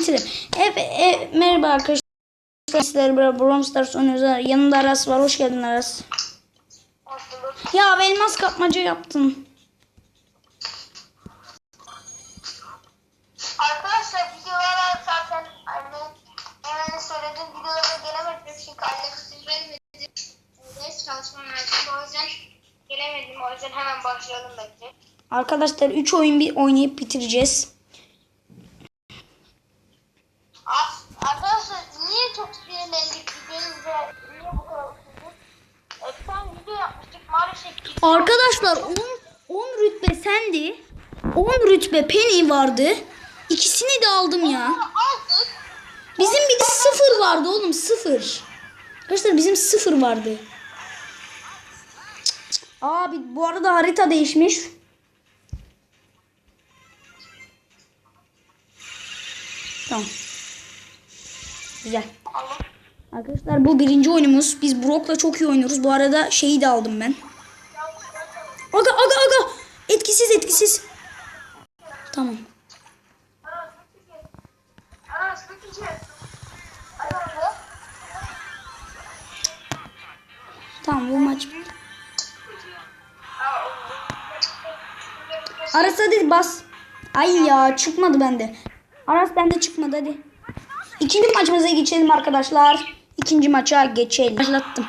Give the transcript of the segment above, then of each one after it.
bitirelim. Evet, e, merhaba arkadaşlar. Sizlerle beraber Brawl Stars oynuyoruz. Yanında Aras var. Hoş geldin Aras. Ya elmas kapmaca yaptın. Arkadaşlar videolara zaten anne hemen söylediğim videolara gelemedim çünkü anne kızı vermedi. Ders çalışmam lazım. O yüzden gelemedim. O yüzden hemen başlayalım bence. Arkadaşlar 3 oyun bir oynayıp bitireceğiz. Aa, Arkadaşlar niye çok sinirlendik videonuzda? Niye bu kadar ısındık? E, bir tane video yapmıştık maalesef ki. Arkadaşlar 10 10 rütbe sendi. 10 rütbe Penny vardı. İkisini de aldım ya. Bizim bir de sıfır vardı oğlum sıfır. Arkadaşlar bizim sıfır vardı. Abi bu arada harita değişmiş. Tamam. Güzel. Arkadaşlar bu birinci oyunumuz. Biz Brock'la çok iyi oynuyoruz. Bu arada şeyi de aldım ben. Aga aga aga. Etkisiz etkisiz. Tamam. Tamam bu maç. Aras hadi bas. Ay ya çıkmadı bende. Aras bende çıkmadı hadi. İkinci maçımıza geçelim arkadaşlar. İkinci maça geçelim. Başlattım.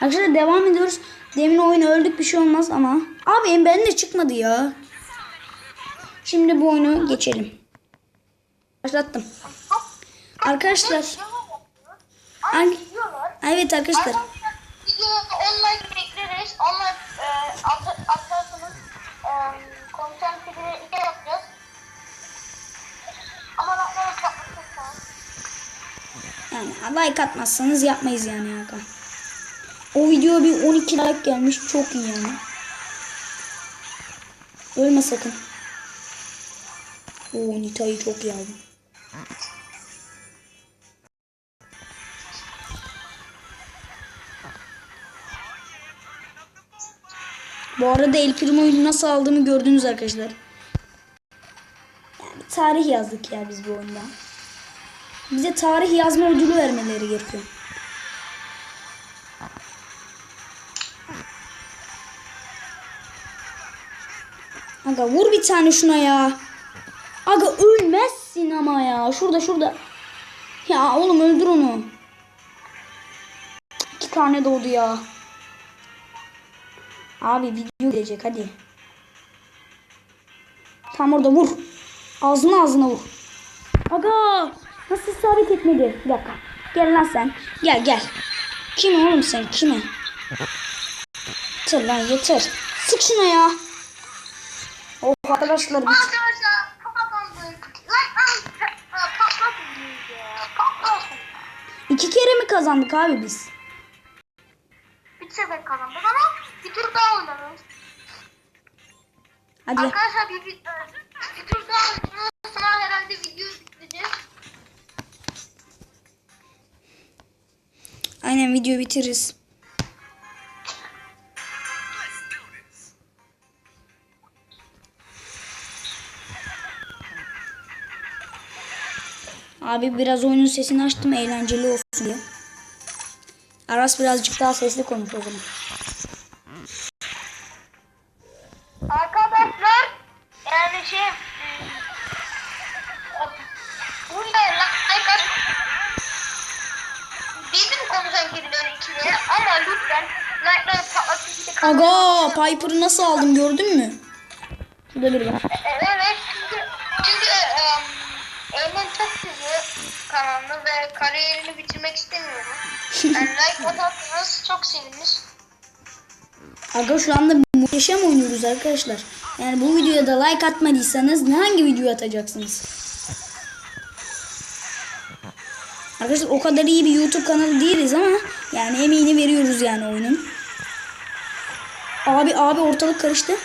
Arkadaşlar devam ediyoruz. Demin oyun öldük bir şey olmaz ama. Abi bende çıkmadı ya. Şimdi bu oyunu geçelim. Başlattım. Arkadaşlar. Hangi- Evet arkadaşlar. Online bekleriz. Online e, at, atarsanız e, kontentleri iki yapacağız. Ama like atmazsanız yapmayız yani Hakan. O video bir 12 like gelmiş. Çok iyi yani. Ölme sakın. Oo Nita'yı çok iyi aldım. Bu arada El Primo'yu nasıl aldığımı gördünüz arkadaşlar. Tarih yazdık ya biz bu oyunda. Bize tarih yazma ödülü vermeleri gerekiyor. Aga vur bir tane şuna ya. Aga ölmezsin ama ya. Şurada şurada. Ya oğlum öldür onu. İki tane doğdu ya. Abi video gelecek hadi. Tam orada vur. Ağzına ağzına vur. Aga nasıl isabet etmedi? Bir dakika. Gel lan sen. Gel gel. Kim oğlum sen kime? Yeter lan yeter. Sık şuna ya. Arkadaşlar. Patlatın. İki kere mi kazandık abi biz? Bir sefer kazandık ama bir tur daha oynarız. Hadi. Arkadaşlar bir, bir, bir tur daha oynarız. Sonra herhalde video bitireceğiz. Aynen video bitiririz. Abi biraz oyunun sesini açtım eğlenceli olsun diye. Aras birazcık daha sesli konuş o zaman. Arkadaşlar yani şey Burada like at Bizim konuşan giriyor ikiliye ama lütfen like'ları patlatın Aga Piper'ı nasıl aldım gördün mü? Şurada biri var. Evet çünkü çünkü um, Eymen çok seviyor kanalını ve kariyerini bitirmek istemiyorum. Yani like atarsanız çok seviniriz. Aga şu anda muhteşem oynuyoruz arkadaşlar. Yani bu videoya da like atmadıysanız hangi video atacaksınız? Arkadaşlar o kadar iyi bir YouTube kanalı değiliz ama yani emeğini veriyoruz yani oyunun. Abi abi ortalık karıştı.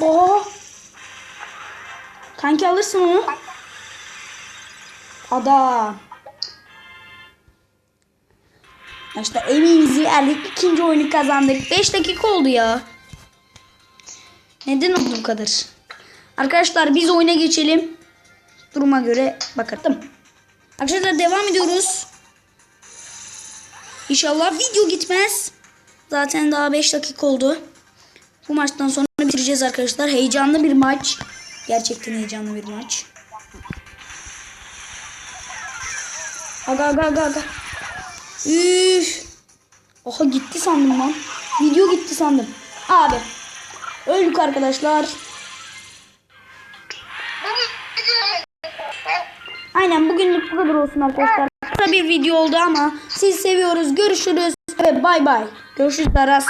Oha. Kanki alırsın onu. Adam. İşte emeğimizi verdik. ikinci oyunu kazandık. 5 dakika oldu ya. Neden oldu bu kadar? Arkadaşlar biz oyuna geçelim. Duruma göre bakalım. Arkadaşlar devam ediyoruz. İnşallah video gitmez. Zaten daha 5 dakika oldu. Bu maçtan sonra bitireceğiz arkadaşlar. Heyecanlı bir maç. Gerçekten heyecanlı bir maç. Aga aga aga aga. Üf. Oha gitti sandım lan. Video gitti sandım. Abi. Öldük arkadaşlar. Aynen bugünlük bu kadar olsun arkadaşlar. Kısa bir video oldu ama sizi seviyoruz. Görüşürüz ve bay bay. Görüşürüz Aras.